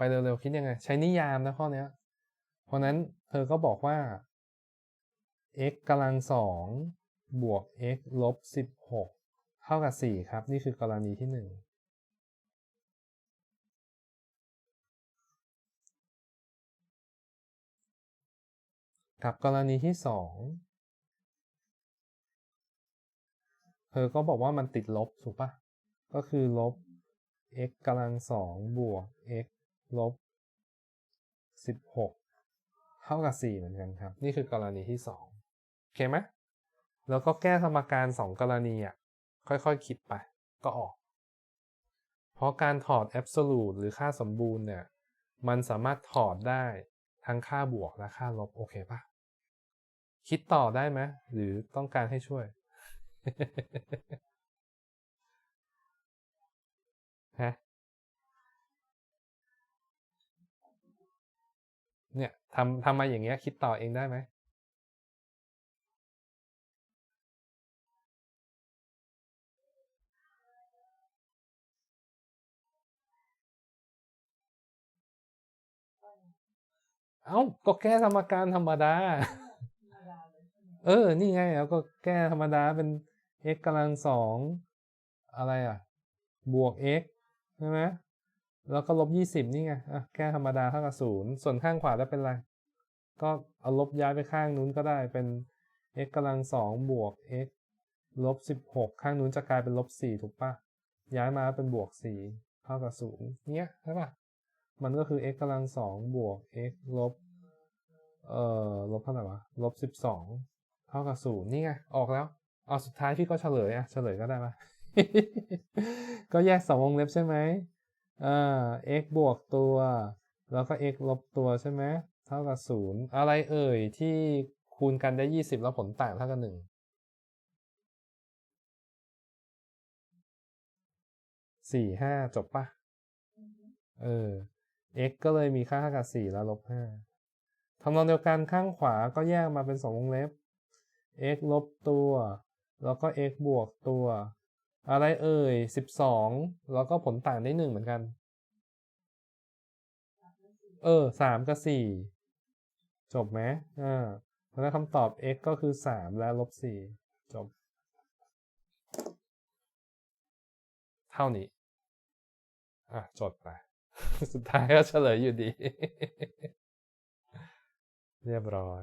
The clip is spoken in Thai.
ไปเร็วๆคิดยังไง ใช้นิยามนะข้อเนี้ย เพราะนั้นเธอก็บอกว่า x กำลังสองบวก x ลบสิบหกเท่ากับสี่ครับ นี่คือกรณีที่หนึ่งกับกรณีที่สองเธอก็บอกว่ามันติดลบถูกปะก็คือลบ x กำลังสองบวก x ลบสิบหกเท่ากับสี่เหมือนกันครับ นี่คือกรณีที่สองโอเคไหมแล้วก็แก้สมการสองกรณีอะ ค่อยๆคคิดไป ก็ออก เพราะการถอด absolute หรือค่าสมบูรณ์เนี่ย มันสามารถถอดได้ทั้งค่าบวกและค่าลบ โอเคปะคิดต่อได้ไหม หรือต้องการให้ช่วยฮะ เนี่ยทำทำมาอย่างเงี้ยคิดต่อเองได้ไหมเอ้าก็แก้สมการธรรมดา เออ นี่ไงแล้วก็แก้ธรรมดาเป็น x กำลังสองอะไรอะ บวก x ใช่ไหม แล้วก็ลบยี่สิบนี่ไงอะแก้ธรรมดาเท่ากับศูนย์ส่วนข้างขวาได้เป็นอะไร ก็เอาลบย้ายไปข้างนู้นก็ได้เป็น x กำลังสองบวก x ลบสิบหกข้างนู้นจะกลายเป็นลบสี่ถูกปะย้ายมาเป็นบวกสี่เท่ากับศูนย์เนี้ยใช่ปะมันก็คือ x กำลังสองบวก x ลบเอ่อลบเท่าไหร่วะลบสิบสองเท่ากับศูนย์นี่ไงออกแล้วเอาสุดท้ายพี่ก็เฉลยอะเฉลยก็ได้ปะก็แยกสองวงเล็บใช่ไหม อ่า x บวกตัว แล้วก็ x ลบตัวใช่ไหมเท่ากับศูนย์อะไรเอ่ยที่คูณกันได้ยี่สิบแล้วผลต่างเท่ากับหนึ่งสี่ห้าจบปะเออ x ก็เลยมีค่าเท่ากับสี่แล้วลบห้าทำนองเดียวกันข้างขวาก็แยกมาเป็นสองวงเล็บ x ลบตัว แล้วก็ x บวกตัว อะไรเอ่ยสิบสองแล้วก็ผลต่างได้หนึ่งเหมือนกัน เออสามกับสี่จบไหมอ่าเพราะนั้นคำตอบ x ก็คือสามและลบสี่จบ เท่านี้ อะจดไป สุดท้ายก็เฉลยอยู่ดี เรียบร้อย